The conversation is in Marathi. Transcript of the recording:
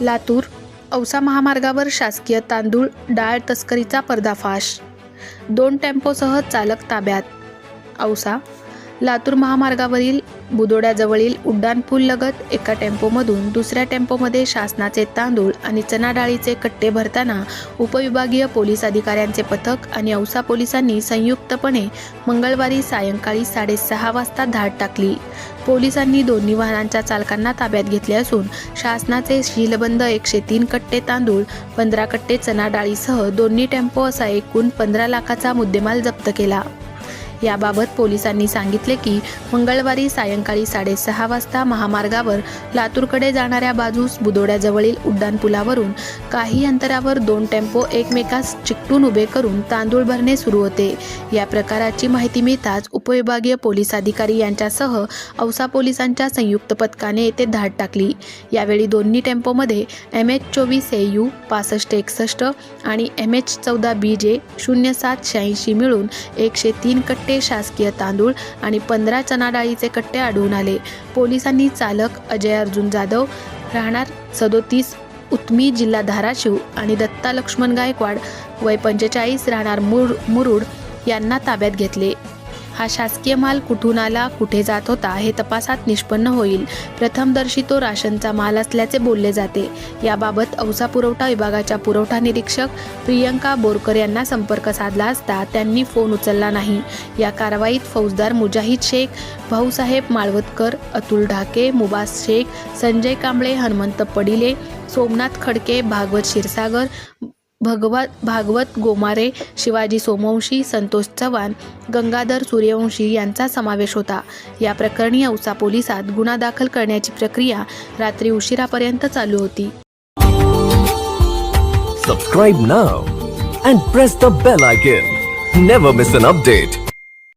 लातूर औसा महामार्गावर शासकीय तांदूळ डाळ तस्करीचा पर्दाफाश. दोन टेम्पोसह चालक ताब्यात. औसा लातूर महामार्गावरील बुदोड्याजवळील उड्डाणपूल लगत एका टेम्पोमधून दुसऱ्या टेम्पोमध्ये शासनाचे तांदूळ आणि चना डाळीचे कट्टे भरताना उपविभागीय पोलीस अधिकाऱ्यांचे पथक आणि औसा पोलिसांनी संयुक्तपणे मंगळवारी सायंकाळी साडेसहा वाजता धाड टाकली. पोलिसांनी दोन्ही वाहनांच्या चालकांना ताब्यात घेतले असून शासनाचे शीलबंद एकशे तीन कट्टे तांदूळ पंधरा कट्टे चना डाळीसह दोन्ही टेम्पो असा एकूण पंधरा लाखाचा मुद्देमाल जप्त केला. याबाबत पोलिसांनी सांगितले की मंगळवारी सायंकाळी साडेसहा वाजता महामार्गावर लातूरकडे जाणाऱ्या बाजूस बुदोड्याजवळील उड्डाणपुलावरून काही अंतरावर दोन टेम्पो एकमेकास चिकटून उभे करून तांदूळ भरणे सुरू होते. या प्रकाराची माहिती मिळताच उपविभागीय पोलीस अधिकारी यांच्यासह औसा पोलिसांच्या संयुक्त पथकाने येथे धाड टाकली. यावेळी दोन्ही टेम्पोमध्ये एम एच चोवीस ए यू पासष्ट एकसष्ट आणि एम एच चौदा बी जे शून्य सात शहाऐंशी मिळून एकशे तीन कट्टे कट्टे शासकीय तांदूळ आणि पंधरा चना डाळीचे कट्टे आढळून आले. पोलिसांनी चालक अजय अर्जुन जाधव राहणार सदोतीस उत्मी जिल्हा धाराशिव आणि दत्ता लक्ष्मण गायकवाड वय पंचेचाळीस राहणार मुर मुरुड यांना ताब्यात घेतले. हा शासकीय माल कुठून आला कुठे जात होता हे तपासात निष्पन्न होईल. प्रथमदर्शी तो राशनचा माल असल्याचे बोलले जाते. याबाबत औसा पुरवठा विभागाच्या पुरवठा निरीक्षक प्रियंका बोरकर यांना संपर्क साधला असता त्यांनी फोन उचलला नाही. या कारवाईत फौजदार मुजाहिद शेख भाऊसाहेब माळवतकर अतुल ढाके मुबास शेख संजय कांबळे हनुमंत पडिले सोमनाथ खडके भागवत क्षीरसागर भगवत भागवत गोमारे शिवाजी सोमवंशी संतोष चव्हाण गंगाधर सूर्यवंशी यांचा समावेश होता. या प्रकरणी औसा पोलिसात गुन्हा दाखल करण्याची प्रक्रिया रात्री उशिरापर्यंत चालू होती. Subscribe now and press the bell icon never miss an update